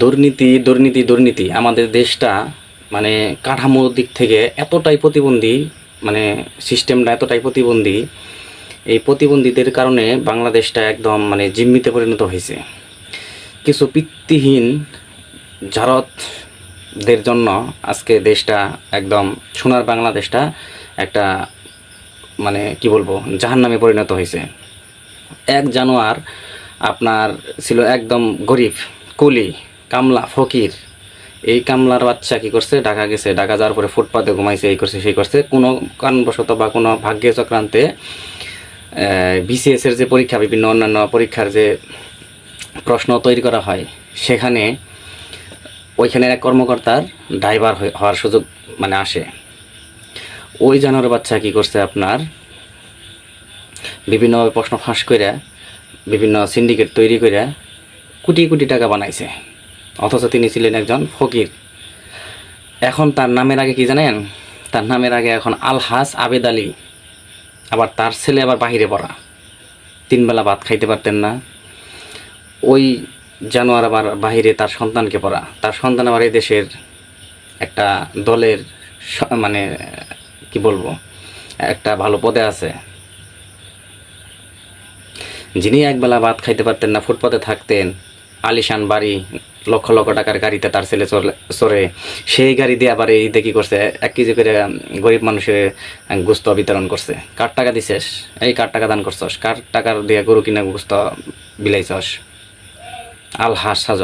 দুর্নীতি দুর্নীতি দুর্নীতি আমাদের দেশটা মানে কাঠামোর দিক থেকে এতটাই প্রতিবন্ধী মানে সিস্টেমটা এতটাই প্রতিবন্ধী, এই প্রতিবন্ধীদের কারণে বাংলাদেশটা একদম মানে জিম্মিতে পরিণত হয়েছে। কিছু পিতৃহীন জারতদের জন্য আজকে দেশটা একদম সোনার বাংলাদেশটা একটা মানে কি বলব জাহান নামে পরিণত হয়েছে। এক জানোয়ার আপনার ছিল একদম গরিব। কুলি, কামলা, ফকির। এই কামলার বাচ্চা কি করছে? ঢাকা গেছে। ঢাকা যাওয়ার পরে ফুটপাতে ঘুমাইছে, এই করছে, সেই করছে। কোনো কারণবশত বা কোনো ভাগ্যে চক্রান্তে বিসিএস এর যে পরীক্ষা, বিভিন্ন অন্যান্য পরীক্ষার যে প্রশ্ন তৈরি করা হয়, সেখানে ওইখানে এক কর্মকর্তার ড্রাইভার হওয়ার সুযোগ মানে আসে। ওই জানোয়ার বাচ্চা কি করছে আপনার? বিভিন্নভাবে প্রশ্ন ফাঁস করে বিভিন্ন সিন্ডিকেট তৈরি করে কোটি কোটি টাকা বানাইছে। অথচ তিনি ছিলেন একজন ফকির। এখন তার নামের আগে কি জানেন? তার নামের আগে এখন আলহাস আবেদ আলী। আবার তার ছেলে আবার বাহিরে পড়া। তিনবেলা ভাত খাইতে পারতেন না। ওই জানোয়ার আবার বাহিরে তার সন্তানকে পড়া। তার সন্তান আবার এই দেশের একটা দলের মানে কি বলব, একটা ভালো পদে আছে। যিনি একবেলা ভাত খাইতে পারতেন না, ফুটপাতে থাকতেন আলিশান বাড়ি লক্ষ লক্ষ টাকার গাড়িতে তার ছেলে চলে চড়ে। সেই গাড়ি দিয়ে আবার এই দেখি করছে, এক কেজি করে গরিব মানুষের গোস্ত বিতরণ করছে। কার টাকা দিছিস? এই কার টাকা দান করছস? কার টাকার দিয়ে গরু কিনা গোস্ত বিলাইছস? আল হাস সাজ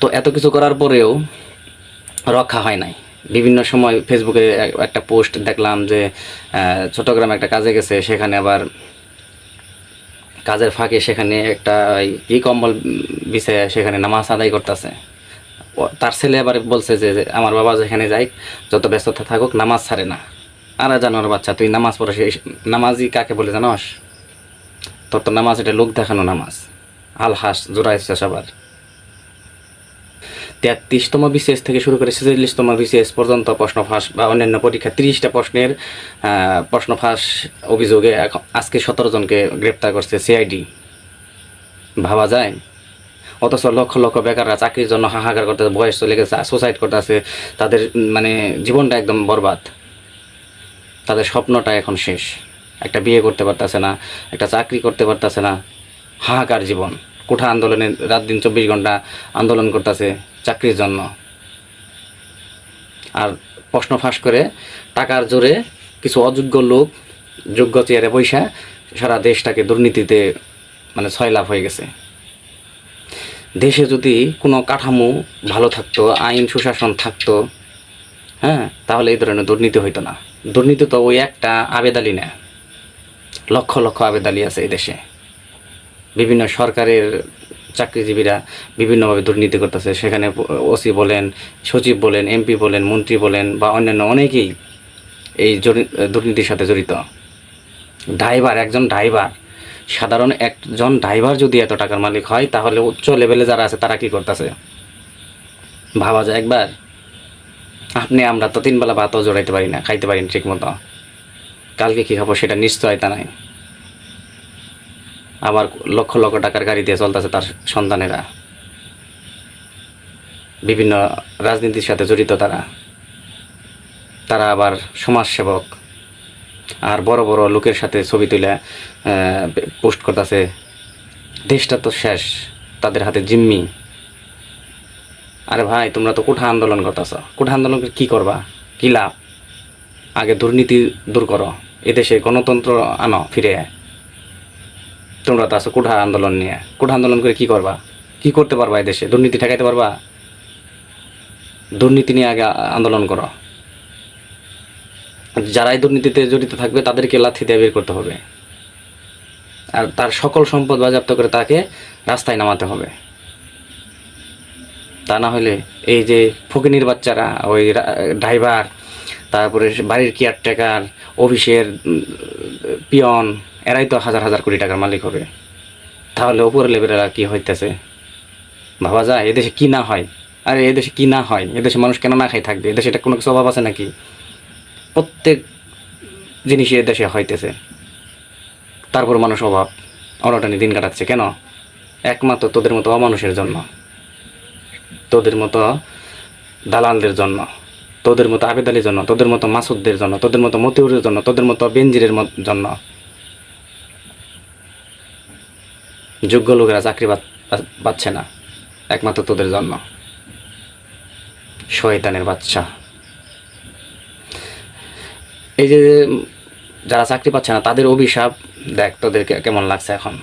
তো এত কিছু করার পরেও রক্ষা হয় নাই। বিভিন্ন সময় ফেসবুকে একটা পোস্ট দেখলাম যে চট্টগ্রামে একটা কাজে গেছে, সেখানে আবার কাজের ফাঁকে সেখানে একটা ই কম্বল বিছে, সেখানে নামাজ আদায় করতেছে। তার ছেলে আবার বলছে যে আমার বাবা যেখানে যাই, যত ব্যস্ততা থাকুক, নামাজ ছাড়ে না। আর জানোয়ার বাচ্চা, তুই নামাজ পড়ে নামাজই কাকে বলে জানো তোর তো নামাজ, এটা লোক দেখানো নামাজ। আলহাস জোড়াইছে সবার। তেত্রিশতম বিসিএস থেকে শুরু করে ছেচল্লিশতম বিসিএস পর্যন্ত প্রশ্ন ফাঁস বা অন্যান্য পরীক্ষা তিরিশটা প্রশ্নের প্রশ্ন ফাঁস অভিযোগে আজকে সতেরো জনকে গ্রেপ্তার করছে সিআইডি। ভাবা যায়? অথচ লক্ষ লক্ষ বেকাররা চাকরির জন্য হাহাকার করতে বয়স চলে গেছে সুসাইড করতে আছে তাদের মানে জীবনটা একদম বরবাদ। তাদের স্বপ্নটা এখন শেষ। একটা বিয়ে করতে পারতেছে না, একটা চাকরি করতে পারতেছে না। হাহাকার জীবন। কোঠা আন্দোলনে রাত দিন চব্বিশ ঘণ্টা আন্দোলন করতেছে। চাকরির জন্য। আর প্রশ্ন ফাঁস করে টাকার জোরে কিছু অযোগ্য লোক যোগ্য চেয়ারে পয়সা সারা দেশটাকে দুর্নীতিতে মানে ছয়লাভ হয়ে গেছে। দেশে যদি কোনো কাঠামো ভালো থাকতো, আইন, সুশাসন থাকতো হ্যাঁ তাহলে এই ধরনের দুর্নীতি হইতো না। দুর্নীতি তো ওই একটা আবেদালি না। লক্ষ লক্ষ আবেদালি আছে এই দেশে। বিভিন্ন সরকারের চাকরিজীবীরা বিভিন্নভাবে দুর্নীতি করতেছে। সেখানে ওসি বলেন, সচিব বলেন, এমপি বলেন, মন্ত্রী বলেন বা অন্যান্য অনেকেই এই দুর্নীতির সাথে জড়িত। ড্রাইভার, একজন ড্রাইভার, সাধারণ একজন ড্রাইভার যদি এত টাকার মালিক হয়, তাহলে উচ্চ লেভেলে যারা আছে, তারা কি করতেছে? ভাবা যায় একবার। আপনি, আমরা তো তিনবেলা ভাতও জড়াইতে পারি না, খাইতে পারি না ঠিক মতো কালকে কী খাব সেটা নিশ্চয়তা নাই। আবার লক্ষ লক্ষ টাকার গাড়ি দিয়ে চলতেছে তার সন্তানেরা। বিভিন্ন রাজনীতির সাথে জড়িত তারা। তারা আবার সমাজসেবক। আর বড় বড় লোকের সাথে ছবি তুলে পোস্ট করতেছে, দেশটা তো শেষ, তাদের হাতে জিম্মি। আরে ভাই, তোমরা তো কোঠা আন্দোলন করতেছ। কোঠা আন্দোলন কী করবা? কী লাভ? আগে দুর্নীতি দূর করো। এদেশে গণতন্ত্র আনো ফিরে তোমরা তো আছো কোঠা আন্দোলন নিয়ে। কোঠা আন্দোলন করে কি করবা? কি করতে পারবা এদেশে দুর্নীতি ঠেকাইতে পারবা? দুর্নীতি নিয়ে আগে আন্দোলন করো। যারাই দুর্নীতিতে জড়িত থাকবে, তাদেরকে লাথি দিয়ে বের করতে হবে। আর তার সকল সম্পদ বাজেয়াপ্ত করে তাকে রাস্তায় নামাতে হবে। তা না হলে এই যে ফকিনির বাচ্চারা, ওই ড্রাইভার তারপরে বাড়ির কেয়ারটেকার অফিসের পিয়ন, এরাই তো হাজার হাজার কোটি টাকার মালিক হবে। তাহলে উপর লেভেলেরা কী হইতেছে? ভাবা যায়, এদেশে কি না হয়? আরে, এদেশে কি না হয়? এদেশে মানুষ কেন না খাই থাকবে? এদেশে এটা কোনো কিছু অভাব আছে নাকি? প্রত্যেক জিনিসই এদেশে হইতেছে। তারপর মানুষ অভাব, অনটানি দিন কাটাচ্ছে। কেন? একমাত্র তোদের মতো অমানুষের জন্য। তোদের মতো দালালদের জন্য। তোদের মতো আবেদালির জন্য, তোদের মতো মাসুদদের জন্য, তোদের মতো মতিউরের জন্য, তোদের মতো বেঞ্জিরের জন্য। যোগ্য লোকেরা চাকরি পাচ্ছে না, একমাত্র তোদের জন্য। শয়তানের বাচ্চা। এই যে যারা চাকরি পাচ্ছে না, তাদের অভিশাপ, দেখ তোদেরকে কেমন লাগছে এখন?